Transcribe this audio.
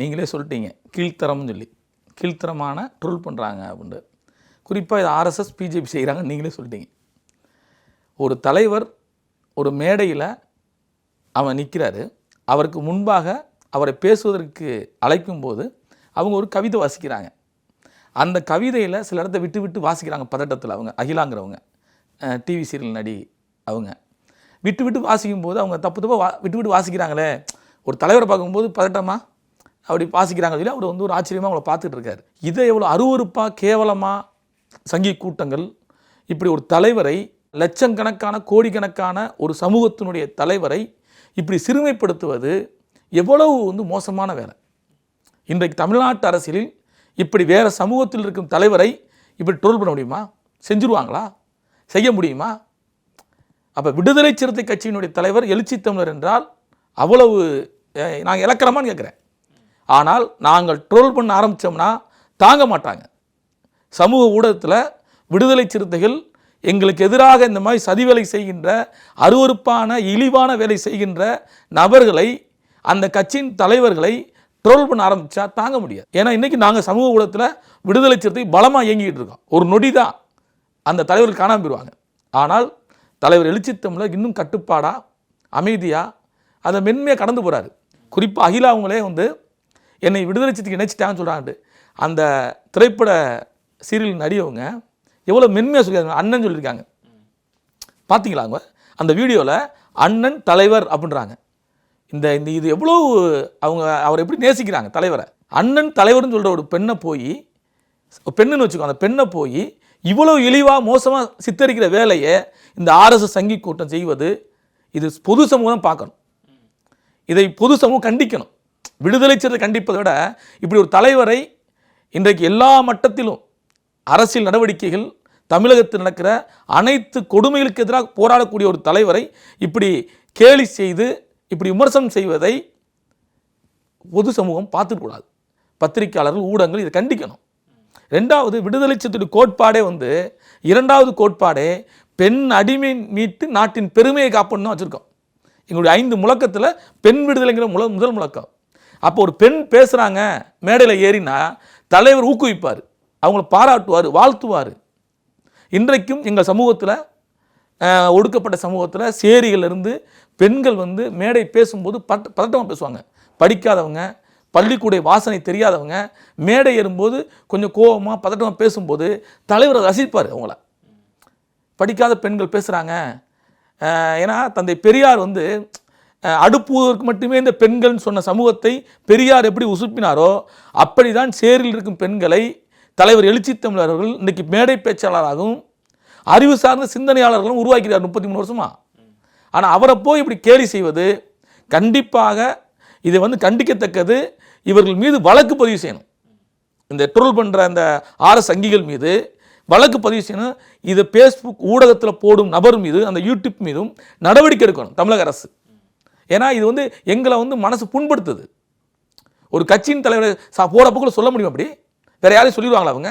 நீங்களே சொல்லிட்டீங்க. கீழ்த்தரம்னு சொல்லி. கீழ்த்தரமான ட்ரோல் பண்ணுறாங்க அப்படின்ட்டு. குறிப்பாக இது ஆர்எஸ்எஸ் பிஜேபி செய்கிறாங்க நீங்களே சொல்லிட்டீங்க. ஒரு தலைவர் ஒரு மேடையில் அவன் நிற்கிறாரு அவருக்கு முன்பாக அவரை பேசுவதற்கு அழைக்கும்போது அவங்க ஒரு கவிதை வாசிக்கிறாங்க. அந்த கவிதையில் சில இடத்த விட்டு விட்டு வாசிக்கிறாங்க பதட்டத்தில் அவங்க அகிலாங்கிறவங்க. டிவி சீரியல் நடி அவங்க. விட்டு விட்டு வாசிக்கும்போது அவங்க தப்பு தப்பாக வா விட்டு விட்டு வாசிக்கிறாங்களே. ஒரு தலைவரை பார்க்கும்போது பதட்டமாக அப்படி பாசிக்கிறாங்க சொல்லி அவர் வந்து ஒரு ஆச்சரியமாக அவங்கள பார்த்துட்டு இருக்காரு இதை எவ்வளோ அருவருப்பாக கேவலமாக சங்கி கூட்டங்கள் இப்படி ஒரு தலைவரை லட்சக்கணக்கான கோடிக்கணக்கான ஒரு சமூகத்தினுடைய தலைவரை இப்படி சிறுமைப்படுத்துவது எவ்வளவு வந்து மோசமான வேலை. இன்றைக்கு தமிழ்நாட்டு அரசியலில் இப்படி வேறு சமூகத்தில் இருக்கும் தலைவரை இப்படி ட்ரோல் பண்ண முடியுமா? செஞ்சுருவாங்களா? செய்ய முடியுமா? அப்போ விடுதலை சிறுத்தை கட்சியினுடைய தலைவர் எழுச்சி தமிழர் என்றால் அவ்வளவு நாங்கள் இலக்கணமான்னு கேட்குறேன் ஆனால் நாங்கள் ட்ரோல் பண்ண ஆரம்பித்தோம்னா தாங்க மாட்டாங்க. சமூக ஊடகத்தில் விடுதலை சிறுத்தைகள் எங்களுக்கு எதிராக இந்த மாதிரி சதி வேலை செய்கின்ற அருவருப்பான இழிவான வேலை செய்கின்ற நபர்களை அந்த கட்சியின் தலைவர்களை ட்ரோல் பண்ண ஆரம்பித்தா தாங்க முடியாது. ஏன்னா இன்றைக்கி நாங்கள் சமூக ஊடகத்தில் விடுதலை சிறுத்தை பலமாக இயங்கிக்கிட்டு இருக்கோம். ஒரு நொடி தான் அந்த தலைவர்கள் காணாமல் போயிடுவாங்க ஆனால் தலைவர் எழுச்சி தமிழர் இன்னும் கட்டுப்பாடாக அமைதியாக அதை மென்மையாக கடந்து போகிறாரு குறிப்பாக அகிலா அவங்களே வந்து என்னை விடுதலை சிறுத்தைக்கு இணைச்சிட்டாங்கன்னு சொல்கிறாங்க அந்த திரைப்பட சீரியல் நடிகவங்க எவ்வளோ மென்மையாக சொல்லியிருக்காங்க. அண்ணன் சொல்லியிருக்காங்க. பார்த்தீங்களா அவங்க அந்த வீடியோவில் அண்ணன் தலைவர் அப்படின்றாங்க. இந்த இந்த இது எவ்வளோ அவங்க அவர் எப்படி நேசிக்கிறாங்க தலைவரை? அண்ணன் தலைவர்னு சொல்கிற ஒரு பெண்ணை போய் பெண்ணுன்னு வச்சுக்கோ அந்த பெண்ணை போய் இவ்வளோ இழிவாக மோசமாக சித்தரிக்கிற வேலையை இந்த ஆர்எஸ்எஸ் சங்கி கூட்டம் செய்வது இது பொது சமூகம் பார்க்கணும். இதை பொது சமூகம் கண்டிக்கணும். விடுதலை சிறுத்தை கண்டிப்பதை விட இப்படி ஒரு தலைவரை இன்றைக்கு எல்லா மட்டத்திலும் அரசியல் நடவடிக்கைகள் தமிழகத்தில் நடக்கிற அனைத்து கொடுமைகளுக்கு எதிராக போராடக்கூடிய ஒரு தலைவரை இப்படி கேலி செய்து இப்படி விமர்சனம் செய்வதை பொது சமூகம் பார்த்துக்கூடாது பத்திரிக்கையாளர்கள் ஊடகங்கள் இதை கண்டிக்கணும். ரெண்டாவது விடுதலை சிறுத்தை கோட்பாடே வந்து இரண்டாவது கோட்பாடே பெண் அடிமை மீட்டு நாட்டின் பெருமையை காப்பணும் வச்சுருக்கோம். எங்களுடைய ஐந்து முழக்கத்தில் பெண் விடுதலைங்கிற முல முதல் முழக்கம். அப்போ ஒரு பெண் பேசுகிறாங்க மேடையில் ஏறினா தலைவர் ஊக்குவிப்பார். அவங்கள பாராட்டுவார் வாழ்த்துவார். இன்றைக்கும் எங்கள் சமூகத்தில் ஒடுக்கப்பட்ட சமூகத்தில் சேரிகளிலிருந்து பெண்கள் வந்து மேடை பேசும்போது பட்ட பதட்டமாக பேசுவாங்க. படிக்காதவங்க பள்ளிக்கூட வாசனை தெரியாதவங்க மேடை ஏறும்போது கொஞ்சம் கோபமாக பதட்டமாக பேசும்போது தலைவர் ரசிப்பார் அவங்கள. படிக்காத பெண்கள் பேசுகிறாங்க ஏன்னா தந்தை பெரியார் வந்து அடுப்புவதற்கு மட்டுமே இந்த பெண்கள்னு சொன்ன சமூகத்தை பெரியார் எப்படி உசுப்பினாரோ அப்படிதான் சேரில் இருக்கும் பெண்களை தலைவர் எழுச்சி தமிழர் அவர்கள் இன்றைக்கி மேடை பேச்சாளராகவும் அறிவு சார்ந்த சிந்தனையாளர்களும் உருவாக்கிறார் முப்பத்தி மூணு வருஷமா. ஆனால் அவரை போய் இப்படி கேலி செய்வது கண்டிப்பாக இதை வந்து கண்டிக்கத்தக்கது இவர்கள் மீது வழக்கு பதிவு செய்யணும். இந்த ட்ரோல் பண்ணுற அந்த ஆர்எஸ் அங்கிகள் மீது வழக்கு பதிவு செய்யணும். இதை ஃபேஸ்புக் ஊடகத்தில் போடும் நபர் மீது அந்த யூடியூப் மீதும் நடவடிக்கை எடுக்கணும் தமிழக அரசு. ஏன்னா இது வந்து எங்களை வந்து மனசு புண்படுத்துது. ஒரு கட்சியின் தலைவர் சா போகிற போக்கில் சொல்ல முடியும் அப்படி? வேறு யாரையும் சொல்லிடுவாங்களா அவங்க?